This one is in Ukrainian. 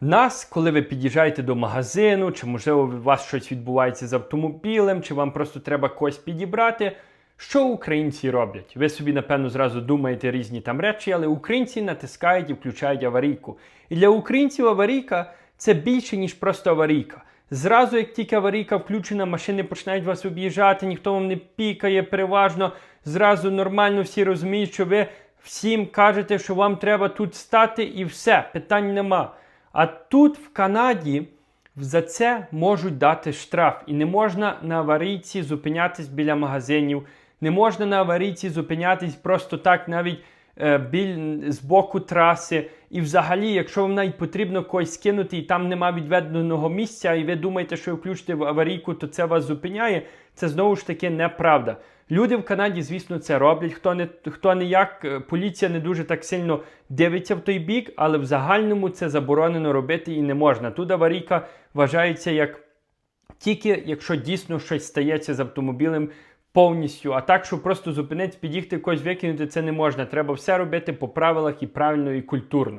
Нас, коли ви під'їжджаєте до магазину, чи можливо у вас щось відбувається з автомобілем, чи вам просто треба когось підібрати. Що українці роблять? Ви собі, напевно, зразу думаєте різні там речі, але українці натискають і включають аварійку. І для українців аварійка це більше, ніж просто аварійка. Зразу, як тільки аварійка включена, машини починають вас об'їжджати, ніхто вам не пікає, переважно. Зразу нормально всі розуміють, що ви всім кажете, що вам треба тут стати, і все, питань нема. А тут в Канаді за це можуть дати штраф. І не можна на аварійці зупинятись біля магазинів, не можна на аварійці зупинятись просто так, навіть біль з боку траси. І взагалі, якщо вам навіть потрібно когось скинути, і там нема відведеного місця, і ви думаєте, що ви включите в аварійку, то це вас зупиняє. Це знову ж таки неправда. Люди в Канаді, звісно, це роблять. Хто не хто не як, е, поліція не дуже так сильно дивиться в той бік, але в загальному це заборонено робити і не можна. Тут аварійка вважається як тільки якщо дійсно щось стається з автомобілем повністю. А так, щоб просто зупинити, під'їхати когось викинути, це не можна. Треба все робити по правилах і правильно і культурно.